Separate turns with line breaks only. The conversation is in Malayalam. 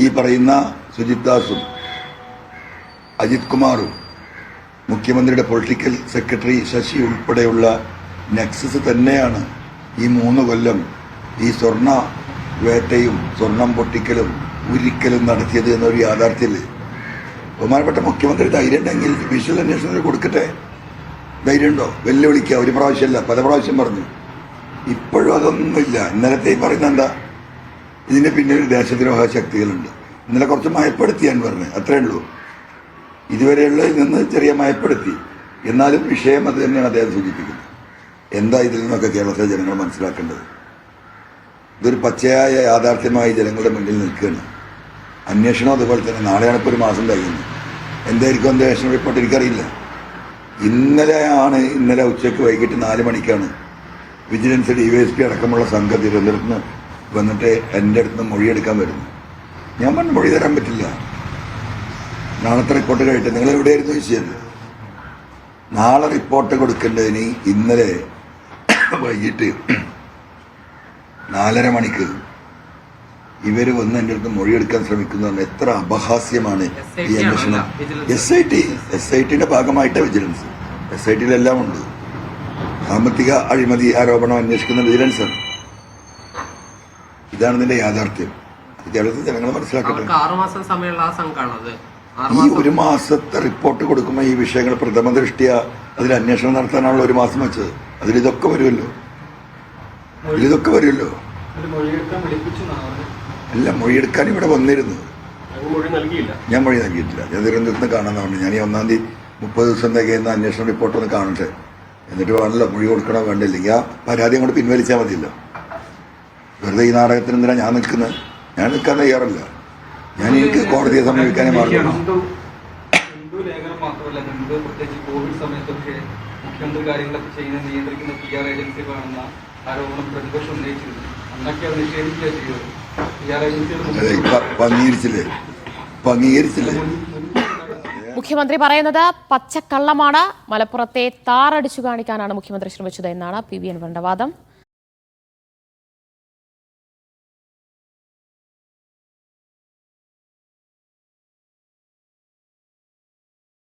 ഈ പറയുന്ന സുജിത് ദാസും അജിത് കുമാറും മുഖ്യമന്ത്രിയുടെ പൊളിറ്റിക്കൽ സെക്രട്ടറി ശശി ഉൾപ്പെടെയുള്ള നെക്സസ് തന്നെയാണ് ഈ മൂന്ന് കൊല്ലം ഈ സ്വർണ വേട്ടയും സ്വർണം പൊട്ടിക്കലും ഉരിക്കലും നടത്തിയത് എന്നൊരു യാഥാർത്ഥ്യമില്ലേ. ബഹുമാനപ്പെട്ട മുഖ്യമന്ത്രി ധൈര്യം ഉണ്ടെങ്കിൽ വിഷ്വൽ അന്വേഷണത്തിന് കൊടുക്കട്ടെ. ധൈര്യമുണ്ടോ? വെല്ലുവിളിക്കുക ഒരു പ്രാവശ്യമല്ല. പല പ്രാവശ്യം പറഞ്ഞു. ഇപ്പോഴും അതൊന്നുമില്ല. ഇന്നലത്തെ പറയുന്ന എന്താ? ഇതിന്റെ ഒരു ദേശദ്രോഹ ശക്തികളുണ്ട്. ഇന്നലെ കുറച്ച് മയപ്പെടുത്തിയാൻ പറഞ്ഞു. അത്രേ ഉള്ളൂ. ഇതുവരെയുള്ള നിന്ന് ചെറിയ മയപ്പെടുത്തി. എന്നാലും വിഷയം അത് തന്നെയാണ് അദ്ദേഹം സൂചിപ്പിക്കുന്നത്. എന്താ ഇതിൽ നിന്നൊക്കെ കേരളത്തിലെ ജനങ്ങൾ മനസ്സിലാക്കേണ്ടത്? ഇതൊരു പച്ചയായ യാഥാർത്ഥ്യമായി ജനങ്ങളുടെ മുന്നിൽ നിൽക്കുകയാണ്. അന്വേഷണം അതുപോലെ തന്നെ നാളെയാണ് ഇപ്പോൾ ഒരു മാസം കഴിയുന്നത്. എന്തായിരിക്കും അന്വേഷണ റിപ്പോർട്ട് എനിക്കറിയില്ല. ഇന്നലെയാണ് ഇന്നലെ ഉച്ചയ്ക്ക് വൈകിട്ട് നാല് മണിക്കാണ് vigilance D Y S P അടക്കമുള്ള സംഘം തിരുവനന്തപുരത്ത് വന്നിട്ട് എന്റെ അടുത്ത് നിന്ന് മൊഴിയെടുക്കാൻ വരുന്നു. ഞാൻ പറഞ്ഞു മൊഴി തരാൻ പറ്റില്ല. നാളത്തെ റിപ്പോർട്ട് കഴിട്ട് നിങ്ങൾ എവിടെയായിരുന്നു ചോദിച്ചത് നാളെ റിപ്പോർട്ട് കൊടുക്കേണ്ടതിന് ഇന്നലെ വൈകിട്ട് നാലര മണിക്ക് ഇവർ വന്ന് എന്റെ അടുത്ത് മൊഴിയെടുക്കാൻ ശ്രമിക്കുന്നതാണ് എത്ര അപഹാസ്യമാണ് ഈ അന്വേഷണം. S I T S I ടിയുടെ ഭാഗമായിട്ട് വിജിലൻസ് എസ് ഐ ടിയിലെല്ലാം ഉണ്ട് സാമ്പത്തിക അഴിമതി ആരോപണം അന്വേഷിക്കുന്ന വിജിലൻസാണ് ഇതാണ് ഇതിന്റെ യാഥാർത്ഥ്യം. കേരളത്തിൽ ജനങ്ങൾ മനസ്സിലാക്കട്ടെ.
ആറുമാസം സമയമുള്ള ആ
ഈ ഒരു മാസത്തെ റിപ്പോർട്ട് കൊടുക്കുമ്പോൾ ഈ വിഷയങ്ങൾ പ്രഥമ ദൃഷ്ടിയ അതിൽ അന്വേഷണം നടത്താനാണല്ലോ ഒരു മാസം വെച്ചത്. അതിൽ ഇതൊക്കെ വരുമല്ലോ. ഇതൊക്കെ വരുമല്ലോ. അല്ല മൊഴിയെടുക്കാൻ ഇവിടെ വന്നിരുന്നു. ഞാൻ മൊഴി നൽകിയിട്ടില്ല. ഞാൻ തിരുവനന്തപുരത്ത് കാണാന്ന് പറഞ്ഞു ഞാൻ ഈ ഒന്നാം തീയതി മുപ്പത് ദിവസം തികയുന്ന അന്വേഷണ റിപ്പോർട്ട് ഒന്ന് കാണട്ടെ. എന്നിട്ട് വേണമല്ലോ മൊഴി കൊടുക്കണോ വേണ്ടില്ലെങ്കിൽ ആ പരാതി അങ്ങോട്ട് പിൻവലിച്ചാൽ മതിയല്ലോ. വെറുതെ ഈ നാടകത്തിന് എന്തിനാ ഞാൻ നിൽക്കുന്നത്? ഞാൻ നിൽക്കാൻ തയ്യാറല്ല. ഞാൻ എനിക്ക് കോടതിയെ സമീപിക്കാനേ
സമയത്തൊക്കെ മുഖ്യമന്ത്രി കാര്യങ്ങളൊക്കെ ചെയ്യുന്ന നിയന്ത്രിക്കുന്ന പി ആർ ഏജൻസികളാണെന്ന ആരോപണം പ്രതിപക്ഷം ഉന്നയിച്ചിരുന്നു. അന്നൊക്കെ അത് നിഷേധിക്കുക ചെയ്തത്. പി ആർ ഏജൻസികൾ
അതെ ഇപ്പൊ ഇപ്പൊ അംഗീകരിച്ചില്ലേ
മുഖ്യമന്ത്രി പറയുന്നത് പച്ചക്കള്ളമാണ്. മലപ്പുറത്തെ താറടിച്ചു കാണിക്കാനാണ് മുഖ്യമന്ത്രി ശ്രമിച്ചത് എന്നാണ് പി വി എൻ വാദം.